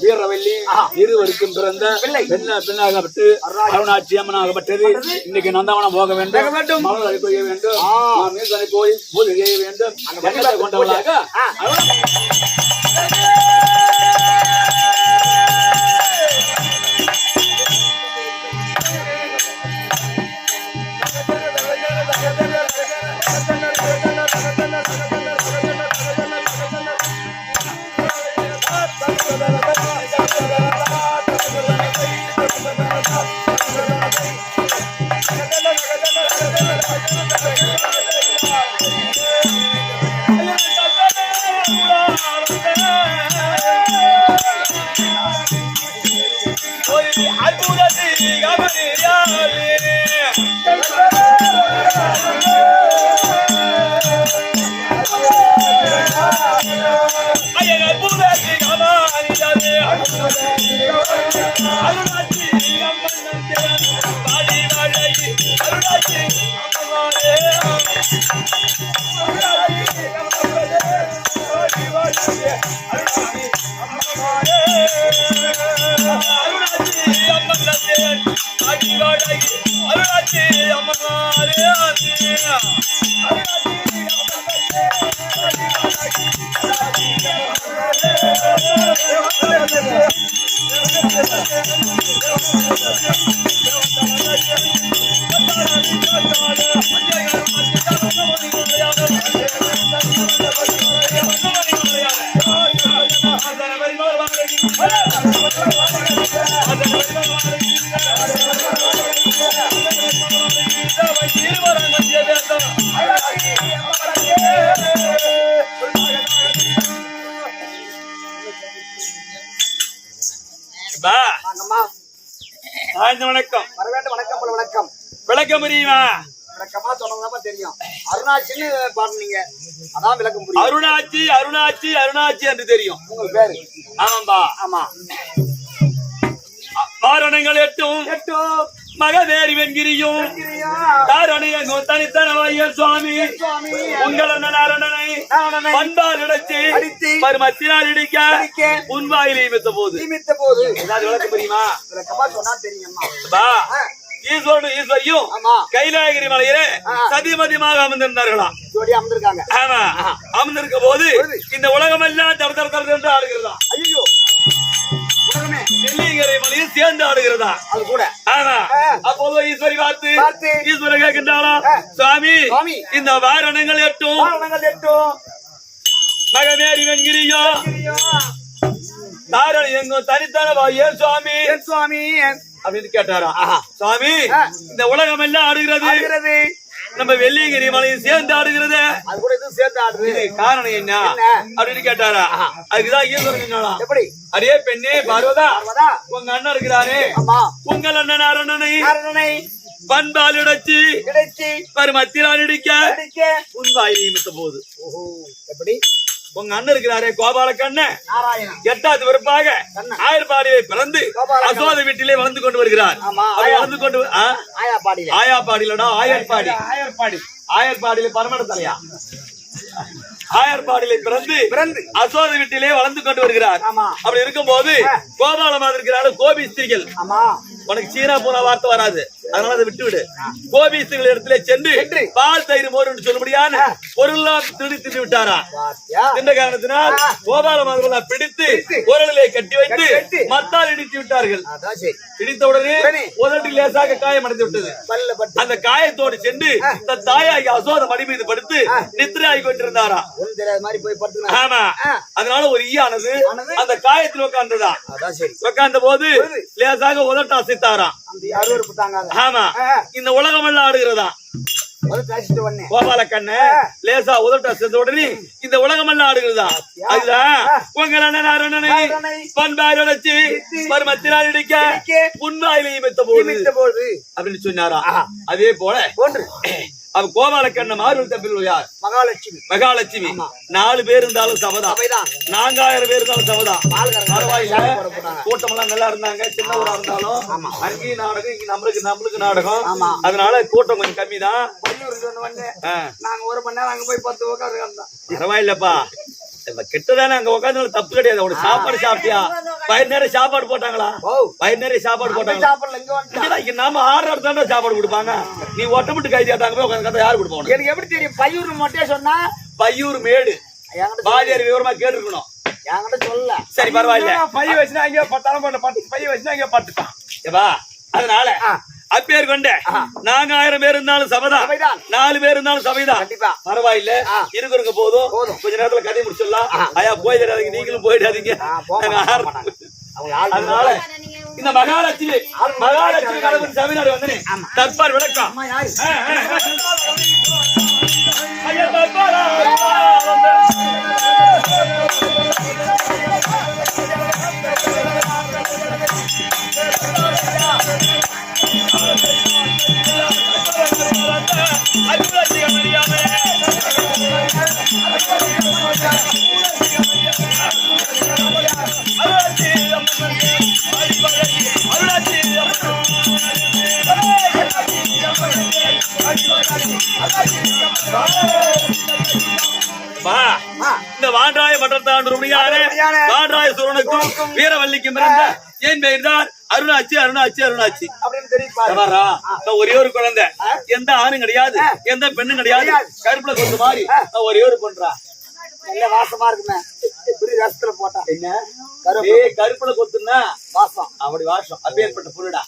வீரவல்லி. இருவருக்கும் பிறந்த பெண்ணாகப்பட்டு அருணாட்சி அம்மனாகப்பட்டது. இன்னைக்கு நந்தவனம் போக வேண்டும். வேண்டும். மலர் வேண்டும். போய் பூஜை செய்ய வேண்டும். கொண்டவளாக ஆ. பா, வாங்கம்மா சாய்ந்த வணக்கம் வர வேண்டும் வணக்கம். போல வணக்கம். விளக்கம் புரியுமா? விளக்கமா சொன்னதாம தெரியும். அருணாச்சின்னு பாடுனீங்க அதான் விளக்கம் புரியும். அருணாச்சி அருணாச்சி அருணாச்சி என்று தெரியும். உங்க பேரு? ஆமாம்பா. ஆமா. வாரணங்கள் எட்டும். எட்டு மகதேரி வெண்கிரியும். தாரணியங்கும் தனித்தனவாயர் சுவாமி. உங்கள் அண்ணன் அரணனை பண்பால் இடைச்சு அடித்து பருமத்தினால் இடிக்க அடிக்க உன் வாயிலை மித்த போது. நிமித்த போது ஏதாவது விளக்கம் புரியுமா விளக்கமா சொன்னா தெரியும்மா பா ஆ, ஈஸ்வரன் ஈஸ்வரியும் கைலாயகிரி மலையிலே. சதிமதியமாக அமர்ந்திருந்தார்களாம் ஜோடி அமர்ந்திருக்காங்க. ஆமா. அமர்ந்திருக்க போது இந்த உலகம் எல்லாம் தர தர தர என்று ஆடுகிறதா? ஐயோ சேர்ந்து ஆடுகிறதா? அது கூட. அப்போது ஈஸ்வரி பார்த்து கேட்கின்றாளா. சுவாமி. இந்த வாரணங்கள் எட்டும். எட்டும். மகமேரி வெங்கிரியோ தாரணி எங்கும் தனித்தனவா ஏன் சுவாமி? சுவாமி? அப்படின்னு கேட்டாரா. சுவாமி. இந்த உலகம் எல்லாம் ஆடுகிறது. நம்ம வெள்ளியங்கிரி மலையில் சேர்ந்து ஆடுகிறது. அது கூட இது சேர்த்து ஆடுறது? இது காரணம் என்ன? அப்படின்னு கேட்டாரா? அதுக்குதான் ஈஸ்வரன் சொன்னாலாம். எப்படி? அடே பெண்ணே பார்வதா உங்க அண்ணன் இருக்கிறாரே. உங்கள் அண்ணன் அரணனை நாரணனை பண்பால் இடைச்சி கிடைச்சி பருமத்தினால் இடிக்க உன் வாய் நிமித்த போது. ஓஹோ எப்படி? உங்க அண்ணன் இருக்கிறாரே கோபால கண்ணன் எட்டாவது பிறப்பாக. ஆயர்பாடியை பிறந்து. அசோத வீட்டிலே வளர்ந்து கொண்டு வருகிறார். வளர்ந்து கொண்டு ஆயாப்பாடியிலடா ஆயர்பாடி. ஆயர்பாடி. ஆயர்பாடியில பரமட தலையா? ஆயர்பாடியில பிறந்து பிறந்து. அசோத வீட்டிலே வளர்ந்து கொண்டு வருகிறார். அப்படி இருக்கும்போது கோபாலமாக இருக்கிறார் கோபி ஸ்திரீகள். ஆமா. உனக்கு சீனா போன வார்த்தை வராது. அதனால அதை விட்டு விடு கோபி ஸ்திரீகள் இடத்துல சென்று. பால் தயிர் மோர் என்று சொல்லும்படியான பொருள்லாம் திருடி தின்னு விட்டாரா இந்த காரணத்தினால் ஆ. கோபாலமாக பிடித்து. குரலிலே கட்டி வைத்து. மத்தால் இடித்து விட்டார்கள் இடித்த உடனே. உதட்டில் லேசாக காயம் அடைந்து விட்டது அந்த காயத்தோடு சென்று தன் தாயாகி அசோத மடி மீது படுத்து ஆ. நித்திரை ஆகி கொண்டிருந்தாரா ஆமா. அதனால ஒரு ஈயானது. அந்த காயத்தில் உட்கார்ந்ததா உட்கார்ந்த போது. லேசாக உதட்ட அசைத்தாராம் ஆமா. இந்த உலகம் எல்லாம் ஆடுகிறதா கோபால கண்ணு. லேசா உதட்ட உடனே இந்த உலகம் எல்லாம் ஆடுகிறதா அதுதான் ஆ. உங்கள் அண்ணன் அரணனை பண்பாயில் உடைச்சு இடித்து. மறுமத்தினால் இடிக்க மெத்த போது அப்படின்னு சொன்னாரா. அதே போல ஒன்று அவ கோபால கண்ணன் மாறுவல் தப்பில் யார்? மகாலட்சுமி. மகாலட்சுமி. நாலு பேர் இருந்தாலும் சபதா நான்காயிரம் பேர் இருந்தாலும் சபதா பரவாயில்ல. கூட்டம் எல்லாம் நல்லா இருந்தாங்க. சின்ன ஊரா இருந்தாலும் அங்கேயும் நாடகம் இங்க நம்மளுக்கு நம்மளுக்கு நாடகம். ஆமா. அதனால கூட்டம் கொஞ்சம் கம்மி தான் நாங்க ஒரு மணி நேரம் அங்க போய் பத்து இருந்தோம் பரவாயில்லப்பா. இப்ப கெட்டதானே அங்க உட்காந்து தப்பு கிடையாது. உனக்கு சாப்பாடு சாப்பிட்டியா? வயிறு நிறைய சாப்பாடு போட்டாங்களா? வயிறு நிறைய சாப்பாடு போட்டாங்களா? சாப்பிடல இங்க வந்துட்டா இல்லடா, இங்க நாம ஆர்டர் தானே சாப்பாடு கொடுப்பாங்க. நீ ஒட்டமிட்டு கை தேட்டாங்க போய் உட்காந்து கதை யாரு கொடுப்பாங்க எனக்கு எப்படி தெரியும்? பையூர் மட்டும் சொன்னா? பையூர் மேடு. பாலியர் விவரமா கேட்டிருக்கணும். என்கிட்ட சொல்லல சரி பரவாயில்ல. பைய வச்சுனா அங்கே பத்தாலும் பட்டு பைய வச்சுனா அங்கே பட்டுட்டான் ஏப்பா அதனால. அப்பேர் கொண்ட நாங்க ஆயிரம் பேர் இருந்தாலும் சபைதான். நாலு பேர் இருந்தாலும் சபைதான். பரவாயில்ல. இருக்கிறவங்க போதும். கொஞ்ச நேரத்துல கதை முடிச்சிடலாம். ஐயா போயிடாதீங்க நீங்களும் போயிடாதீங்க அதனால இந்த மகாலட்சுமி மகாலட்சுமி கடவுள் சபைநாடு வந்தனே. தற்பார் விளக்கம். ஐயா, தற்பாரா. இந்த வாண்டாய மட்டத்தாண்டுமையான வாண்டாய சுரனுக்கும் வீரவல்லிக்கும் என் பெயர் தான் அருணாச்சி அருணாச்சி அருணாச்சி. ஒரே ஒரு குழந்தை. எந்த ஆணும் கிடையாது எந்த பெண்ணும் கிடையாது கருப்புல கொண்டு மாறி நான் ஒரே ஒரு பண்றா நல்ல வாசமா இருக்குமே. ரசத்துல போட்டா. என்ன? கருப்புல கொத்துனா வாசம். அப்படி வாசம். அப்பேற்பட்ட பொருடா